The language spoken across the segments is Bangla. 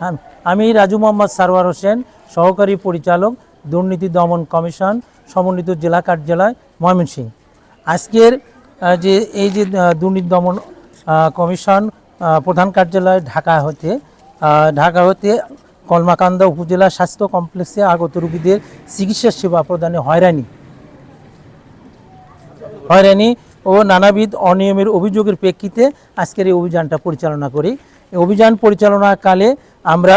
হ্যাঁ আমি রাজু মোহাম্মদ সারওয়ার হোসেন, সহকারী পরিচালক, দুর্নীতি দমন কমিশন, সমন্বিত জেলা কার্যালয়, ময়মনসিংহ। আজকের যে এই যে দুর্নীতি দমন কমিশন প্রধান কার্যালয় ঢাকা হতে ঢাকা হতে কলমাকান্দা উপজেলা স্বাস্থ্য কমপ্লেক্সে আগত রোগীদের চিকিৎসা সেবা প্রদানে হয়রানি। হয়রানি ও নানাবিধ অনিয়মের অভিযোগের প্রেক্ষিতে আজকের এই অভিযানটা পরিচালনা করি। অভিযান পরিচালনাকালে আমরা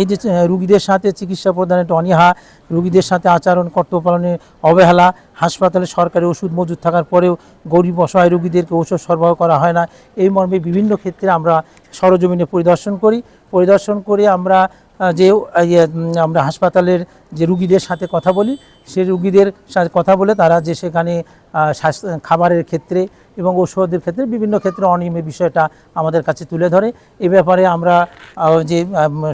এই যে রুগীদের সাথে চিকিৎসা প্রদানের অনীহা, রুগীদের সাথে আচরণ কর্তব্য পালনে অবহেলা, হাসপাতালে সরকারি ওষুধ মজুদ থাকার পরেও গরিব অসহায় রুগীদেরকে ওষুধ সরবরাহ করা হয় না। এই মর্মে বিভিন্ন ক্ষেত্রে আমরা সরজমিনে পরিদর্শন করি। পরিদর্শন করে আমরা যে ইয়ে, আমরা হাসপাতালের যে রুগীদের সাথে কথা বলি সে রুগীদের সাথে কথা বলে তারা যে সেখানে খাবারের ক্ষেত্রে এবং ঔষধের ক্ষেত্রে বিভিন্ন ক্ষেত্রে অনিয়মের বিষয়টা আমাদের কাছে তুলে ধরে। এ ব্যাপারে আমরা যে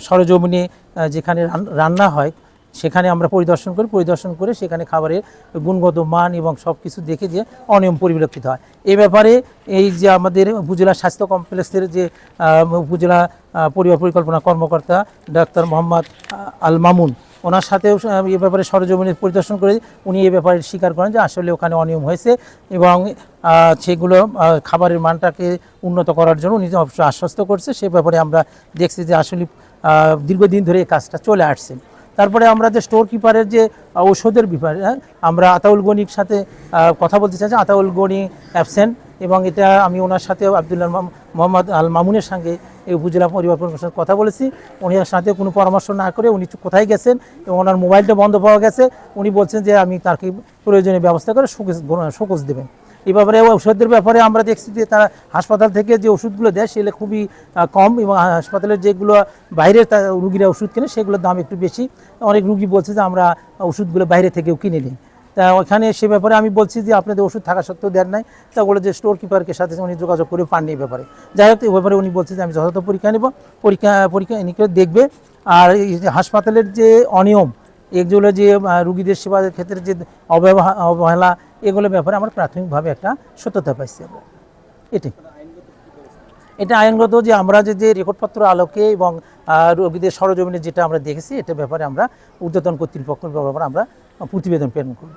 সরজমিনে যেখানে রান- রান্না হয় সেখানে আমরা পরিদর্শন করি, পরিদর্শন করে সেখানে খাবারের গুণগত মান এবং সব কিছু দেখে যে অনিয়ম পরিলক্ষিত হয়। এ ব্যাপারে এই যে আমাদের উপজেলা স্বাস্থ্য কমপ্লেক্সের যে উপজেলা পরিবার পরিকল্পনা কর্মকর্তা ডাক্তার মোহাম্মদ আল মামুন, ওনার সাথেও এ ব্যাপারে সরজমিনে পরিদর্শন করে উনি এ ব্যাপারে স্বীকার করেন যে আসলে ওখানে অনিয়ম হয়েছে এবং সেগুলো খাবারের মানটাকে উন্নত করার জন্য উনি আশ্বস্ত করছে, সে ব্যাপারে আমরা দেখছি যে আসলে দীর্ঘদিন ধরে এই কাজটা চলে আসছে। তারপরে আমরা যে স্টোর কিপারের যে ঔষধের ব্যাপারে হ্যাঁ, আমরা আতাউল গনির সাথে কথা বলতে চাইছি। আতাউল গনি অ্যাবসেন্ট এবং এটা আমি ওনার সাথে আবদুল্লাহ মাম- মোহাম্মদ আল মামুনের সঙ্গে এই উপজেলা পরিবার সাথে কথা বলেছি। উনি এর সাথে কোনো পরামর্শ না করে উনি কোথায় গেছেন এবং ওনার মোবাইলটা বন্ধ পাওয়া গেছে। উনি বলছেন যে আমি তাকে প্রয়োজনীয় ব্যবস্থা করে শোকজ শোকজ দেবেন। এই ব্যাপারে ওষুধের ব্যাপারে আমরা দেখছি যে তারা হাসপাতাল থেকে যে ওষুধগুলো দেয় সেগুলো খুবই কম এবং হাসপাতালের যেগুলো বাইরে তা- রুগীরা ওষুধ কেনে সেগুলোর দাম একটু বেশি। অনেক রুগী বলছে যে আমরা ওষুধগুলো বাইরে থেকেও কিনে নিই। তা ওখানে সে ব্যাপারে আমি বলছি যে আপনাদের ওষুধ থাকা সত্ত্বেও দেন নাই। তা বলে যে স্টোর কিপারকে সাথে উনি যোগাযোগ করে পাননি এই ব্যাপারে। যাই হোক এই ব্যাপারে উনি বলছে যে আমি যথাযথ পরীক্ষা নেব। পরীক্ষা পরীক্ষা করে দেখবে। আর হাসপাতালের যে অনিয়ম, এগুলো যে রুগীদের সেবার ক্ষেত্রে যে অবহেলা এগুলো ব্যাপারে আমরা প্রাথমিকভাবে একটা সত্যতা পাইছি আমরা। এটি এটা আইনগত যে আমরা যে যে রেকর্ডপত্র আলোকে এবং রোগীদের সরজমিনে যেটা আমরা দেখেছি, এটা ব্যাপারে আমরা ঊর্ধ্বতন কর্তৃপক্ষের ব্যাপারে আমরা প্রতিবেদন প্রেরণ করব।